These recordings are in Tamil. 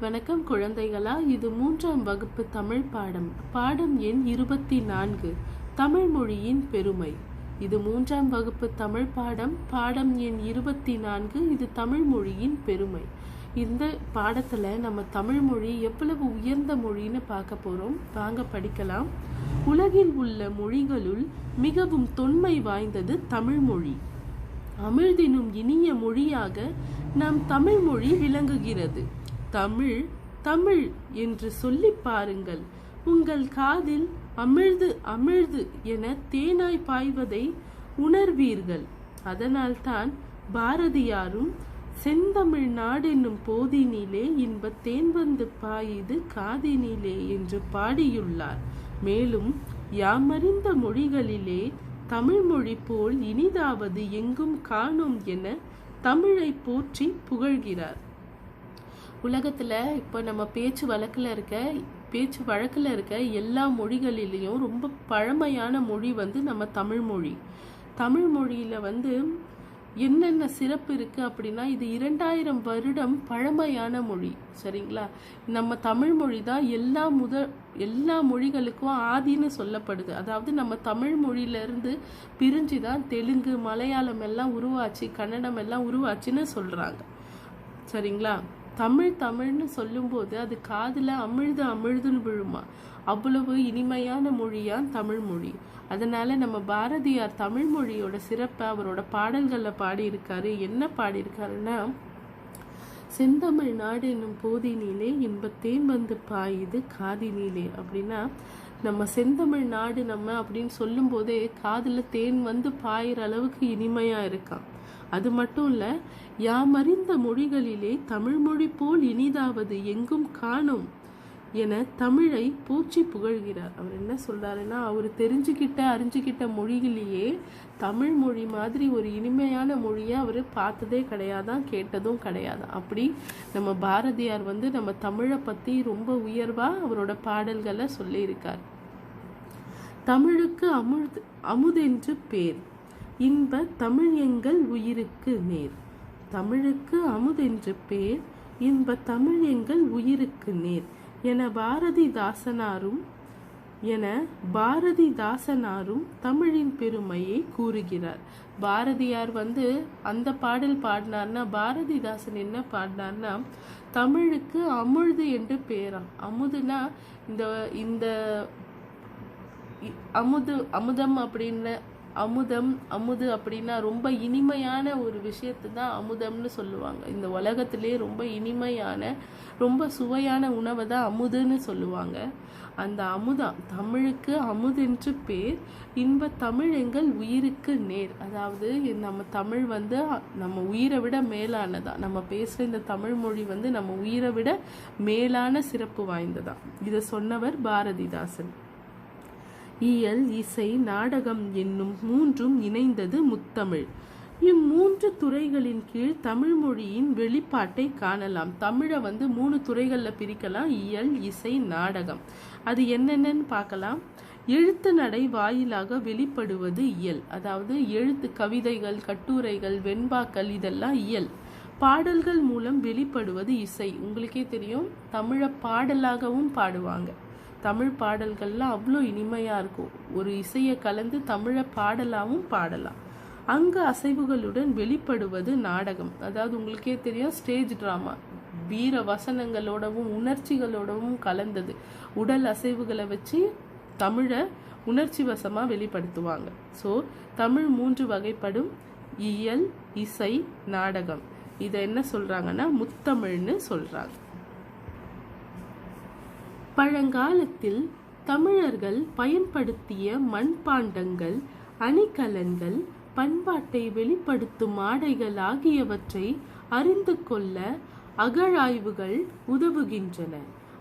வணக்கம் குழந்தைகளா இது மூன்றாம் வகுப்பு தமிழ் பாடம். பாடம் எண் இருபத்தி நான்கு. தமிழ் மொழியின் பெருமை. இது மூன்றாம் வகுப்பு தமிழ் பாடம். பாடம் எண் இருபத்தி நான்கு. இது தமிழ் மொழியின் பெருமை. இந்த பாடத்துல நம்ம தமிழ் மொழி எவ்வளவு உயர்ந்த மொழின்னு பார்க்க போறோம். வாங்க படிக்கலாம். உலகில் உள்ள மொழிகளுள் மிகவும் தொன்மை வாய்ந்தது தமிழ் மொழி. அமிழ்தினும் இனிய மொழியாக நம் தமிழ் மொழி விளங்குகிறது. தமிழ் தமிழ் என்று சொல்லி பாருங்கள். உங்கள் காதில் அமிழ்து அமிழ்து என தேனாய் பாய்வதை உணர்வீர்கள். அதனால்தான் பாரதியாரும் செந்தமிழ் நாடென்னும் போதினிலே இன்ப தேன் வந்து பாயுது காதினிலே என்று பாடியுள்ளார். மேலும் யாமறிந்த மொழிகளிலே தமிழ் மொழி போல் இனிதாவது எங்கும் காணோம் என தமிழை போற்றி புகழ்கிறார். உலகத்தில் இப்போ நம்ம பேச்சு வழக்கில் இருக்க பேச்சு வழக்கில் இருக்க எல்லா மொழிகளிலையும் ரொம்ப பழமையான மொழி வந்து நம்ம தமிழ் மொழி. தமிழ் வந்து என்னென்ன சிறப்பு இருக்குது அப்படின்னா இது இரண்டாயிரம் வருடம் பழமையான மொழி. சரிங்களா? நம்ம தமிழ் மொழி தான் எல்லா முத எல்லா மொழிகளுக்கும் ஆதின்னு சொல்லப்படுது. அதாவது நம்ம தமிழ் மொழியிலேருந்து பிரிஞ்சு தான் தெலுங்கு மலையாளம் எல்லாம் உருவாச்சு கன்னடம் எல்லாம் உருவாச்சுன்னு சொல்கிறாங்க சரிங்களா? தமிழ் தமிழ்னு சொல்லும்போது அது காதில் அமிழ்து அமிழ்துன்னு விழுமா. அவ்வளவு இனிமையான மொழியான் தமிழ் மொழி. அதனால நம்ம பாரதியார் தமிழ் மொழியோட சிறப்பை அவரோட பாடல்களில் பாடியிருக்காரு. என்ன பாடியிருக்காருன்னா செந்தமிழ் நாடு என்னும் போதினிலே இன்பத்தேன் வந்து பாயுது காதினிலே அப்படின்னா நம்ம செந்தமிழ் நாடு நம்ம அப்படின்னு சொல்லும்போதே காதில் தேன் வந்து பாயிற அளவுக்கு இனிமையாக இருக்கான். அது மட்டும் இல்ல யாமறிந்த மொழிகளிலே தமிழ் மொழி போல் இனிதாவது எங்கும் காணும் என தமிழை போற்றி புகழ்கிறார். அவர் என்ன சொல்றாருன்னா அவர் தெரிஞ்சுக்கிட்ட அறிஞ்சுக்கிட்ட மொழியிலேயே தமிழ் மொழி மாதிரி ஒரு இனிமையான மொழியை அவர் பார்த்ததே கிடையாதான் கேட்டதும் கிடையாதான் அப்படி நம்ம பாரதியார் வந்து நம்ம தமிழை பத்தி ரொம்ப உயர்வா அவரோட பாடல்களை சொல்லியிருக்கார். தமிழுக்கு அமுது அமுதென்று பேர். இன்ப தமிழ் எங்கள் உயிருக்கு நேர். தமிழுக்கு அமுதென்று பேர் இன்ப தமிழ் எங்கள் உயிருக்கு நேர். என பாரதிதாசனாரும் என பாரதிதாசனாரும் தமிழின் பெருமையை கூறுகிறார். பாரதியார் வந்து அந்த பாடல் பாடினார்னா பாரதிதாசன் என்ன பாடினார்னா தமிழுக்கு அமுழுது என்று பேராம். அமுதுனா இந்த இந்த அமுது அமுதம் அப்படின்ற அமுதம் அமுது அப்படின்னா ரொம்ப இனிமையான ஒரு விஷயத்தை தான் அமுதம்னு சொல்லுவாங்க. இந்த உலகத்திலே ரொம்ப இனிமையான ரொம்ப சுவையான உணவை தான் அமுதுன்னு சொல்லுவாங்க. அந்த அமுதம் தமிழுக்கு அமுதென்று பேர் இன்ப தமிழ் எங்கள் உயிருக்கு நேர். அதாவது நம்ம தமிழ் வந்து நம்ம உயிரை விட மேலானதா? நம்ம பேசுகிற இந்த தமிழ் மொழி வந்து நம்ம உயிரை விட மேலான சிறப்பு வாய்ந்ததா? இதை சொன்னவர் பாரதிதாசன். இயல் இசை நாடகம் என்னும் மூன்றும் இணைந்தது முத்தமிழ். இம்மூன்று துறைகளின் கீழ் தமிழ் மொழியின் வெளிப்பாட்டை காணலாம். தமிழை வந்து மூணு துறைகளில் பிரிக்கலாம். இயல் இசை நாடகம். அது என்னென்னன்னு பார்க்கலாம். எழுத்து நடை வாயிலாக வெளிப்படுவது இயல். அதாவது எழுத்து கவிதைகள் கட்டுரைகள் வெண்பாக்கள் இதெல்லாம் இயல். பாடல்கள் மூலம் வெளிப்படுவது இசை. உங்களுக்கே தெரியும். தமிழை பாடலாகவும் பாடுவாங்க. தமிழ் பாடல்கள்லாம் அவ்வளோ இனிமையாக இருக்கும். ஒரு இசையை கலந்து தமிழை பாடலாகவும் பாடலாம். அங்கு அசைவுகளுடன் வெளிப்படுவது நாடகம். அதாவது உங்களுக்கே தெரியும் ஸ்டேஜ் ட்ராமா வீர வசனங்களோடவும் உணர்ச்சிகளோடவும் கலந்தது. உடல் அசைவுகளை வச்சு தமிழை உணர்ச்சி வசமாக வெளிப்படுத்துவாங்க. ஸோ தமிழ் மூன்று வகைப்படும் இயல் இசை நாடகம். இதை என்ன சொல்கிறாங்கன்னா முத்தமிழ்னு சொல்கிறாங்க பழங்காலத்தில் தமிழர்கள் பயன்படுத்திய மண்பாண்டங்கள் அணிகலன்கள் பண்பாட்டை வெளிப்படுத்தும் ஆடைகள் ஆகியவற்றை அறிந்து கொள்ள அகழாய்வுகள் உதவுகின்றன.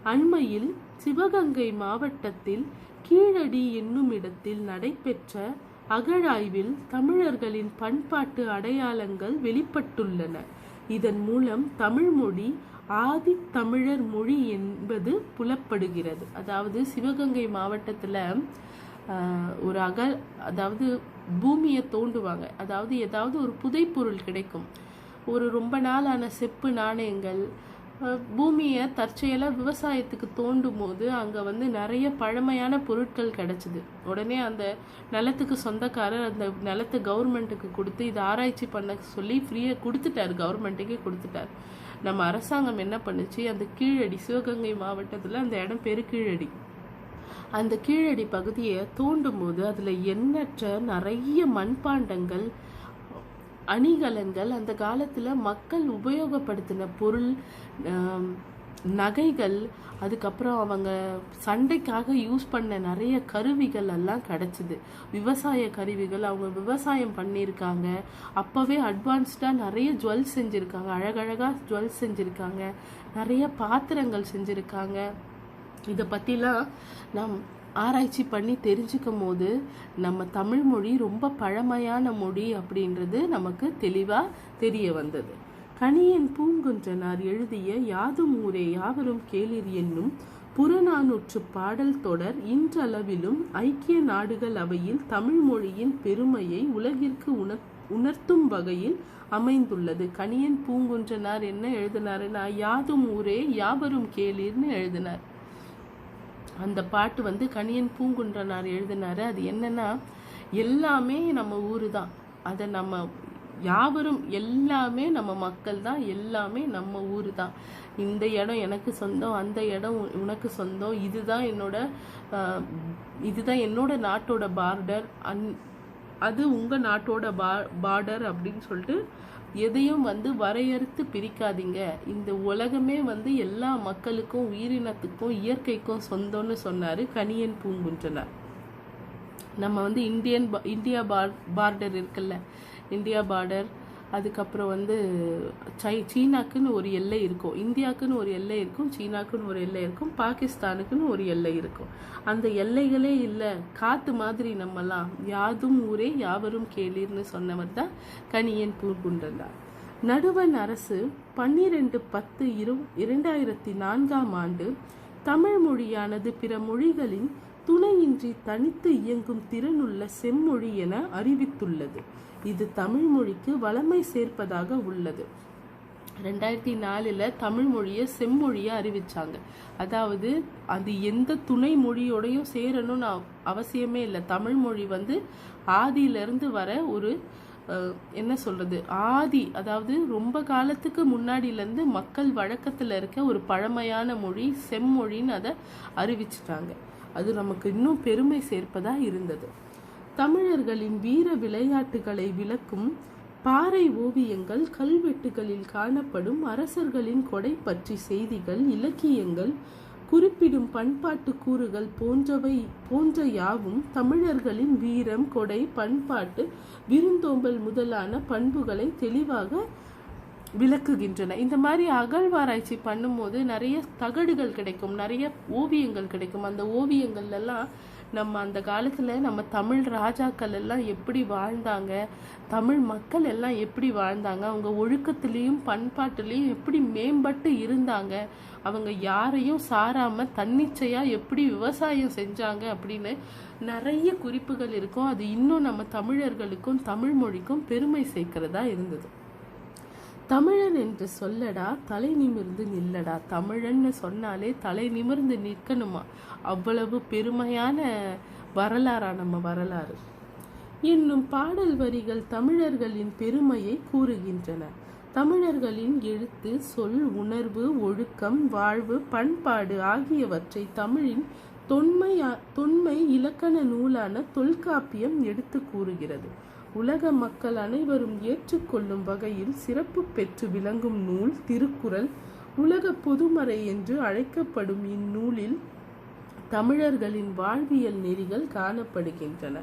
அண்மையில் சிவகங்கை மாவட்டத்தில் கீழடி என்னும் இடத்தில் நடைபெற்ற அகழாய்வில் தமிழர்களின் பண்பாட்டு அடையாளங்கள் வெளிப்பட்டுள்ளன. இதன் மூலம் தமிழ்மொழி ஆதித்தமிழர் ஆதி தமிழர் மொழி என்பது புலப்படுகிறது. அதாவது சிவகங்கை மாவட்டத்தில் ஒரு அக அதாவது பூமியை தோண்டுவாங்க. அதாவது ஏதாவது ஒரு புதைப்பொருள் கிடைக்கும். ஒரு ரொம்ப நாளான செப்பு நாணயங்கள் பூமியை தற்செயலாக விவசாயத்துக்கு தோண்டும் போது அங்கே வந்து நிறைய பழமையான பொருட்கள் கிடைச்சிது. உடனே அந்த நிலத்துக்கு சொந்தக்காரர் அந்த நிலத்தை கவர்மெண்ட்டுக்கு கொடுத்து இதை ஆராய்ச்சி பண்ண சொல்லி ஃப்ரீயாக கொடுத்துட்டாரு. கவர்மெண்ட்டுக்கே கொடுத்துட்டார். நம்ம அரசாங்கம் என்ன பண்ணுச்சு? அந்த கீழடி சிவகங்கை மாவட்டத்தில் அந்த இடம் பேர் கீழடி. அந்த கீழடி பகுதியை தோண்டும் போது அதில் எண்ணற்ற நிறைய மண்பாண்டங்கள் அணிகலன்கள் அந்த காலத்தில் மக்கள் உபயோகப்படுத்தின பொருள் நகைகள் அதுக்கப்புறம் அவங்க சண்டைக்காக யூஸ் பண்ண நிறைய கருவிகள் எல்லாம் கிடச்சிது. விவசாய கருவிகள் அவங்க விவசாயம் பண்ணியிருக்காங்க. அப்போவே அட்வான்ஸ்டாக நிறைய ஜுவல் செஞ்சுருக்காங்க. அழகழகாக ஜுவல் செஞ்சுருக்காங்க. நிறைய பாத்திரங்கள் செஞ்சுருக்காங்க. இதை பற்றிலாம் நம் ஆராய்ச்சி பண்ணி தெரிஞ்சுக்கும் போது நம்ம தமிழ் மொழி ரொம்ப பழமையான மொழி அப்படின்றது நமக்கு தெளிவாக தெரிய வந்தது. கணியன் பூங்குன்றனார் எழுதிய யாதும் ஊரே யாவரும் கேளிர் என்னும் புறநானூற்று பாடல் தொடர் இன்றளவிலும் ஐக்கிய நாடுகள் அவையில் தமிழ் மொழியின் பெருமையை உலகிற்கு உணர் உணர்த்தும் வகையில் அமைந்துள்ளது. கணியன் பூங்குன்றனார் என்ன எழுதினாருன்னா யாதும் ஊரே யாவரும் கேளீர்னு எழுதினார். அந்த பாட்டு வந்து கணியன் பூங்குன்றனார் எழுதினாரு. அது என்னன்னா எல்லாமே நம்ம ஊரு தான். அதை நம்ம யாவரும் எல்லாமே நம்ம மக்கள் தான் எல்லாமே நம்ம ஊர் தான். இந்த இடம் எனக்கு சொந்தம் அந்த இடம் உனக்கு சொந்தம். இதுதான் என்னோட இதுதான் என்னோட நாட்டோட பார்டர் அந் அது உங்கள் நாட்டோட பா பார்டர் அப்படின்னு சொல்லிட்டு எதையும் வந்து வரையறுத்து பிரிக்காதீங்க. இந்த உலகமே வந்து எல்லா மக்களுக்கும் உயிரினத்துக்கும் இயற்கைக்கும் சொந்தம்னு சொன்னார் கனியன் பூங்குன்றனார். நம்ம வந்து இந்தியன் பா- இந்தியா பார் பார்டர் இருக்குல்ல. இந்தியா பார்டர் அதுக்கப்புறம் வந்து சை சீனாக்குன்னு ஒரு எல்லை இருக்கும். இந்தியாவுக்குன்னு ஒரு எல்லை இருக்கும் சீனாக்குன்னு ஒரு எல்லை இருக்கும் பாகிஸ்தானுக்குன்னு ஒரு எல்லை இருக்கும். அந்த எல்லைகளே இல்லை. காத்து மாதிரி நம்மலாம். யாதும் ஊரே யாவரும் கேளீர்னு சொன்னவர் தான் கனியன் பூங்குன்றனார் நடுவண் அரசு பன்னிரெண்டு பத்து இரு இரண்டாயிரத்தி நான்காம் ஆண்டு தமிழ் மொழியானது பிற மொழிகளின் துணையின்றி தனித்து இயங்கும் திறனுள்ள செம்மொழி என அறிவித்துள்ளது. இது தமிழ் மொழிக்கு வளமை சேர்ப்பதாக உள்ளது. ரெண்டாயிரத்தி நாலில் தமிழ் மொழியை செம்மொழியை அறிவிச்சாங்க. அதாவது அது எந்த துணை மொழியோடையும் சேரணும்னு அவசியமே இல்லை. தமிழ் மொழி வந்து ஆதியிலிருந்து வர ஒரு என்ன சொல்றது ஆதி அதாவது ரொம்ப காலத்துக்கு முன்னாடியிலேருந்து மக்கள் வழக்கத்தில் இருக்க ஒரு பழமையான மொழி செம்மொழின்னு அதை அறிவிச்சிட்டாங்க. அது நமக்கு இன்னும் பெருமை சேர்ப்பதாக இருந்தது. தமிழர்களின் வீர விளையாட்டுகளை விளக்கும் பாறை ஓவியங்கள் கல்வெட்டுகளில் காணப்படும் அரசர்களின் கொடை பற்றி செய்திகள் இலக்கியங்கள் குறிப்பிடும் பண்பாட்டு கூறுகள் போன்றவை போன்ற யாவும் தமிழர்களின் வீரம் கொடை பண்பாட்டு விருந்தோம்பல் முதலான பண்புகளை தெளிவாக விளக்குகின்றன. இந்த மாதிரி அகழ்வாராய்ச்சி பண்ணும்போது நிறைய தகடுகள் கிடைக்கும் நிறைய ஓவியங்கள் கிடைக்கும். அந்த ஓவியங்கள்லாம் எல்லாம் நம்ம அந்த காலத்தில் நம்ம தமிழ் ராஜாக்கள் எல்லாம் எப்படி வாழ்ந்தாங்க? தமிழ் மக்கள் எல்லாம் எப்படி வாழ்ந்தாங்க? அவங்க ஒழுக்கத்துலேயும் பண்பாட்டுலேயும் எப்படி மேம்பட்டு இருந்தாங்க? அவங்க யாரையும் சாராமல் தன்னிச்சையாக எப்படி விவசாயம் செஞ்சாங்க அப்படின்னு நிறைய குறிப்புகள் இருக்கும். அது இன்னும் நம்ம தமிழர்களுக்கும் தமிழ் மொழிக்கும் பெருமை சேர்க்கிறதா இருந்தது. தமிழன் என்று சொல்லடா தலை நிமிர்ந்து நில்லடா. தமிழன்னு சொன்னாலே தலை நிமிர்ந்து நிற்கணுமா? அவ்வளவு பெருமையான வரலாறா நம்ம வரலாறு. என்னும் பாடல் வரிகள் தமிழர்களின் பெருமையை கூறுகின்றன. தமிழர்களின் எழுத்து சொல் உணர்வு ஒழுக்கம் வாழ்வு பண்பாடு ஆகியவற்றை தமிழின் தொன்மை தொன்மை இலக்கண நூலான தொல்காப்பியம் எடுத்து கூறுகிறது. உலக மக்கள் அனைவரும் ஏற்றுக்கொள்ளும் வகையில் சிறப்பு பெற்று விளங்கும் நூல் திருக்குறள். உலக பொதுமறை என்று அழைக்கப்படும் இந்நூலில் தமிழர்களின் வாழ்வியல் நெறிகள் காணப்படுகின்றன.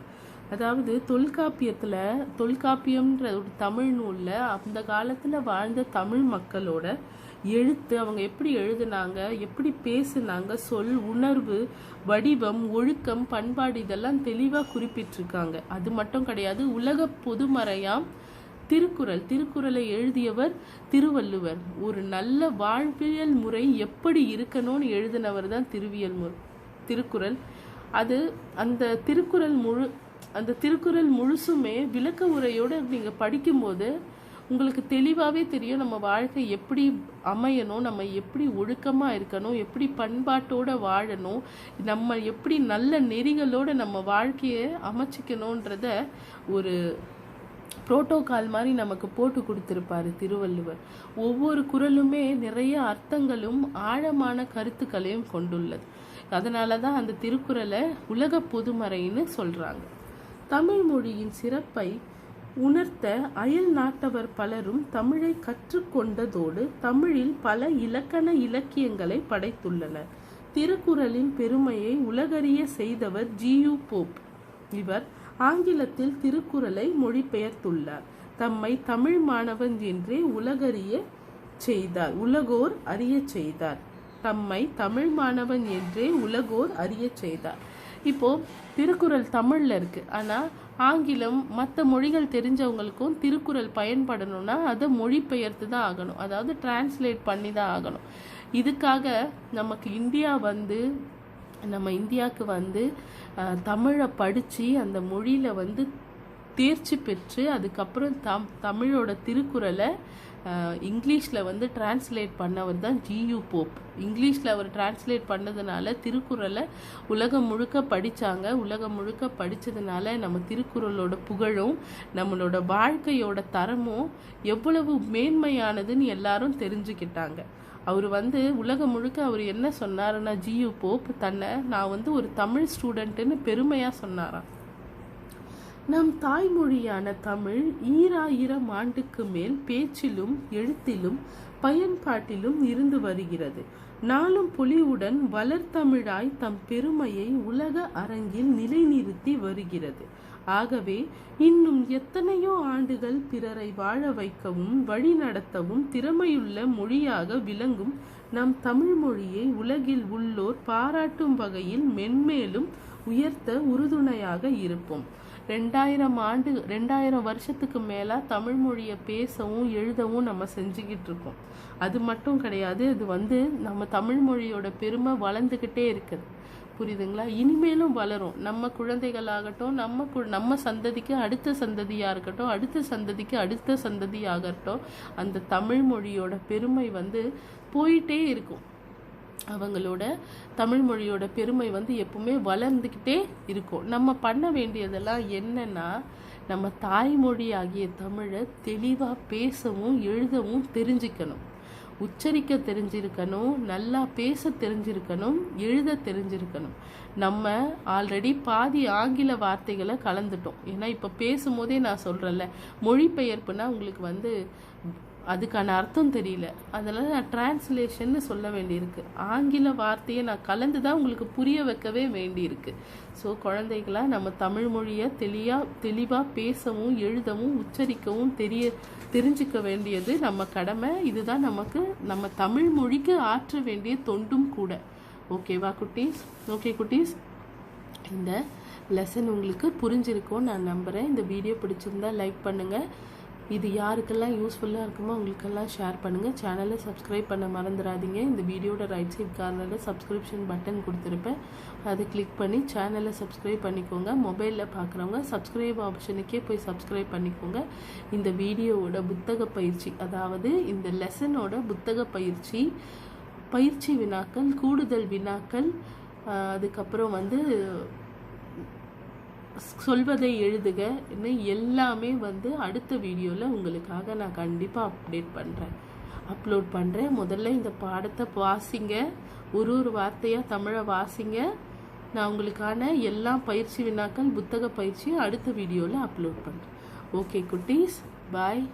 அதாவது தொல்காப்பியத்தில் தொல்காப்பியம்ன்ற ஒரு தமிழ் நூலில் அந்த காலத்தில் வாழ்ந்த தமிழ் மக்களோட எழுத்து அவங்க எப்படி எழுதுனாங்க எப்படி பேசுனாங்க சொல் உணர்வு வடிவம் ஒழுக்கம் பண்பாடு இதெல்லாம் தெளிவாக குறிப்பிட்டிருக்காங்க. அது மட்டும் கிடையாது உலக பொதுமறையாம் திருக்குறள். திருக்குறளை எழுதியவர் திருவள்ளுவர். ஒரு நல்ல வாழ்வியல் முறை எப்படி இருக்கணும்னு எழுதினவர் தான் திருவியல் முறை திருக்குறள். அது அந்த திருக்குறள் முழு அந்த திருக்குறள் முழுசுமே விளக்க உரையோடு நீங்கள் படிக்கும்போது உங்களுக்கு தெளிவாகவே தெரியும் நம்ம வாழ்க்கை எப்படி அமையணும் நம்ம எப்படி ஒழுக்கமாக இருக்கணும் எப்படி பண்பாட்டோட வாழணும் நம்ம எப்படி நல்ல நெறிகளோடு நம்ம வாழ்க்கையை அமைச்சிக்கணுன்றத ஒரு புரோட்டோகால் மாதிரி நமக்கு போட்டு கொடுத்துருப்பாரு திருவள்ளுவர். ஒவ்வொரு குறளுமே நிறைய அர்த்தங்களும் ஆழமான கருத்துக்களையும் கொண்டுள்ளது. அதனால தான் அந்த திருக்குறளை உலக பொதுமறைன்னு சொல்கிறாங்க தமிழ் மொழியின் சிறப்பை உணர்த்த அயல் நாட்டவர் பலரும் தமிழை கற்றுக்கொண்டதோடு தமிழில் பல இலக்கண இலக்கியங்களை படைத்துள்ளனர். திருக்குறளின் பெருமையை உலகறிய செய்தவர் ஜியு போப். இவர் ஆங்கிலத்தில் திருக்குறளை மொழிபெயர்த்துள்ளார். தம்மை தமிழ் மாணவன் என்றே உலகறிய செய்தார். உலகோர் அறிய செய்தார். தம்மை தமிழ் மாணவன் என்றே உலகோர் அறிய செய்தார். இப்போது திருக்குறள் தமிழில் இருக்குது ஆனால் ஆங்கிலம் மற்ற மொழிகள் தெரிஞ்சவங்களுக்கும் திருக்குறள் பயன்படணும்னா அதை மொழிபெயர்த்து தான் ஆகணும். அதாவது டிரான்ஸ்லேட் பண்ணி தான் ஆகணும். இதுக்காக நமக்கு இந்தியா வந்து நம்ம இந்தியாவுக்கு வந்து தமிழை படித்து அந்த மொழியில் வந்து தேர்ச்சி பெற்று அதுக்கப்புறம் தம் தமிழோட திருக்குறளை இங்கிலீஷில் வந்து டிரான்ஸ்லேட் பண்ணவர் தான் ஜியு போப். இங்கிலீஷில் அவர் டிரான்ஸ்லேட் பண்ணதுனால திருக்குறளை உலகம் முழுக்க படித்தாங்க உலகம் முழுக்க படித்ததுனால நம்ம திருக்குறளோட புகழும் நம்மளோட வாழ்க்கையோட தரமும் எவ்வளவு மேன்மையானதுன்னு எல்லாரும் தெரிஞ்சுக்கிட்டாங்க. அவர் வந்து உலகம் முழுக்க அவர் என்ன சொன்னாருன்னா ஜியு போப் தன்னை நான் வந்து ஒரு தமிழ் ஸ்டூடெண்ட்டுன்னு பெருமையாக சொன்னாராம். நம் தாய்மொழியான தமிழ் ஈராயிரம் ஆண்டுக்கு மேல் பேச்சிலும் எழுத்திலும் பயன்பாட்டிலும் இருந்து வருகிறது. நாளும் பொலிவுடன் வளர்த்தமிழாய் தம் பெருமையை உலக அரங்கில் நிலைநிறுத்தி வருகிறது. ஆகவே இன்னும் எத்தனையோ ஆண்டுகள் பிறரை வாழ வைக்கவும் வழிநடத்தவும் திறமையுள்ள மொழியாக விளங்கும் நம் தமிழ் மொழியை உலகில் உள்ளோர் பாராட்டும் வகையில் மென்மேலும் உயர்த்த உறுதுணையாக இருப்போம். ரெண்டாயிரம் ஆண்டு ரெண்டாயிரம் வருஷத்துக்கு மேலே தமிழ் மொழியை பேசவும் எழுதவும் நம்ம செஞ்சுக்கிட்டு இருக்கோம். அது மட்டும் கிடையாது இது வந்து நம்ம தமிழ் மொழியோட பெருமை வளர்ந்துக்கிட்டே இருக்குது. புரியுதுங்களா? இனிமேலும் வளரும். நம்ம குழந்தைகளாகட்டும் நம்ம கு- நம்ம சந்ததிக்கு அடுத்த சந்ததியாக இருக்கட்டும் அடுத்த சந்ததிக்கு அடுத்த சந்ததியாகட்டும் அந்த தமிழ் மொழியோட பெருமை வந்து போயிட்டே இருக்கும். அவங்களோட தமிழ் மொழியோட பெருமை வந்து எப்பவுமே வளர்ந்துக்கிட்டே இருக்கும். நம்ம பண்ண வேண்டியதெல்லாம் என்னன்னா நம்ம தாய்மொழி ஆகிய தமிழை தெளிவாக பேசவும் எழுதவும் தெரிஞ்சுக்கணும். உச்சரிக்க தெரிஞ்சிருக்கணும் நல்லா பேச தெரிஞ்சிருக்கணும் எழுத தெரிஞ்சிருக்கணும். நம்ம ஆல்ரெடி பாதி ஆங்கில வார்த்தைகளை கலந்துட்டோம். ஏன்னா இப்போ பேசும்போதே நான் சொல்கிறேன்ல மொழிபெயர்ப்புனா உங்களுக்கு வந்து அதுக்கான அர்த்தம் தெரியல. அதனால் நான் டிரான்ஸ்லேஷன்னு சொல்ல வேண்டியிருக்கு. ஆங்கில வார்த்தையை நான் கலந்து தான் உங்களுக்கு புரிய வைக்கவே வேண்டியிருக்கு. ஸோ குழந்தைகளாக நம்ம தமிழ் மொழியை தெளியா தெளிவாக பேசவும் எழுதவும் உச்சரிக்கவும் தெரிய தெரிஞ்சுக்க வேண்டியது நம்ம கடமை. இதுதான் நமக்கு நம்ம தமிழ் மொழிக்கு ஆற்ற வேண்டிய தொண்டும் கூட. ஓகேவா குட்டீஸ்? ஓகே குட்டீஸ்? இந்த லெசன் உங்களுக்கு புரிஞ்சிருக்கும்னு நான் நம்புகிறேன் இந்த வீடியோ பிடிச்சிருந்தா லைக் பண்ணுங்கள் இது யாருக்கெல்லாம் யூஸ்ஃபுல்லாக இருக்குமோ அவங்களுக்கெல்லாம் ஷேர் பண்ணுங்கள் சேனலை சப்ஸ்கிரைப் பண்ண மறந்துடாதீங்க. இந்த வீடியோட ரைட் சைட் கார்னரில் சப்ஸ்கிரிப்ஷன் பட்டன் கொடுத்துருப்பேன். அதை கிளிக் பண்ணி சேனலை சப்ஸ்கிரைப் பண்ணிக்கோங்க. மொபைலில் பார்க்குறவங்க சப்ஸ்கிரைப் ஆப்ஷனுக்கே போய் சப்ஸ்கிரைப் பண்ணிக்கோங்க. இந்த வீடியோவோட புத்தக பயிற்சி அதாவது இந்த லெசனோட புத்தக பயிற்சி பயிற்சி வினாக்கள் கூடுதல் வினாக்கள் அதுக்கப்புறம் வந்து சொல்வதை எழுதுக இன்னும் எல்லாமே வந்து அடுத்த வீடியோவில் உங்களுக்காக நான் கண்டிப்பாக அப்டேட் பண்ணுறேன் அப்லோட் பண்ணுறேன் முதல்ல இந்த பாடத்தை வாசிங்க. ஒரு ஒரு வார்த்தையாக தமிழை வாசிங்க. நான் உங்களுக்கான எல்லா பயிற்சி வினாக்கள் புத்தக பயிற்சியும் அடுத்த வீடியோவில் அப்லோட் பண்ணுறேன் ஓகே குட்டீஸ். பாய்